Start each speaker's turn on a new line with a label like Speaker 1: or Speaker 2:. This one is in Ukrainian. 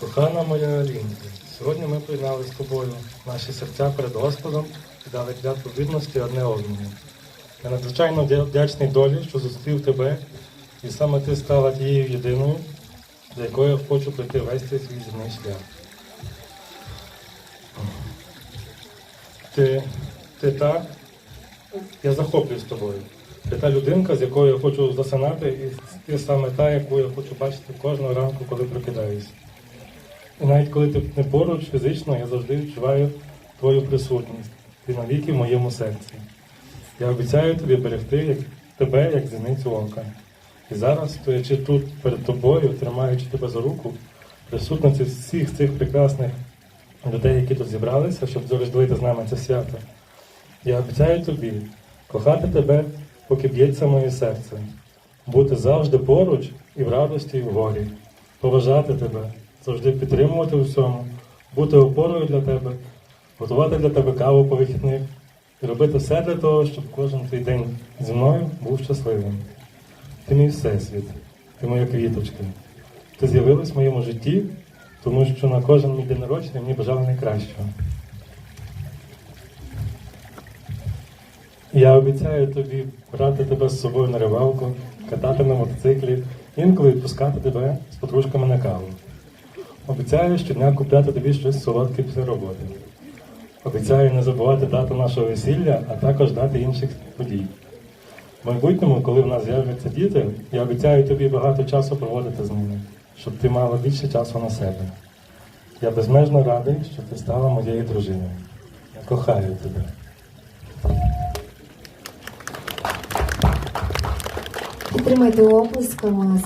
Speaker 1: Кохана моя Алінка, сьогодні ми прийняли з тобою наші серця перед Господом і дали клятву відності одне одному. Я надзвичайно вдячний долі, що зустрів тебе, і саме ти стала тією єдиною, за якою я хочу пройти весь цей свій земний шлях. Ти, ти та, я захоплююсь тобою. Ти та людинка, з якою я хочу засинати, і ти саме та, яку я хочу бачити кожного ранку, коли прокидаюсь. І навіть коли ти не поруч фізично, я завжди відчуваю твою присутність. Ти навіки в моєму серці. Я обіцяю тобі берегти як, тебе як зіницю ока. І зараз, стоячи тут перед тобою, тримаючи тебе за руку, присутності всіх цих прекрасних людей, які тут зібралися, щоб розділити з нами це свято. Я обіцяю тобі кохати тебе, поки б'ється моє серце, бути завжди поруч і в радості, і в горі, поважати тебе, завжди підтримувати у всьому, бути опорою для тебе, готувати для тебе каву по вихідних і робити все для того, щоб кожен твій день зі мною був щасливим. Ти мій всесвіт, ти моя квіточка. Ти з'явилась в моєму житті, тому що на кожен мій день народження мені бажали найкращого. Я обіцяю тобі брати тебе з собою на рибалку, катати на мотоциклі, інколи відпускати тебе з подружками на каву. Обіцяю щодня купляти тобі щось солодке після роботи. Обіцяю не забувати дату нашого весілля, а також дати інших подій. В майбутньому, коли в нас з'являться діти, я обіцяю тобі багато часу проводити з ними, щоб ти мала більше часу на себе. Я безмежно радий, що ти стала моєю дружиною. Я кохаю тебе.
Speaker 2: Підтримайте оплесками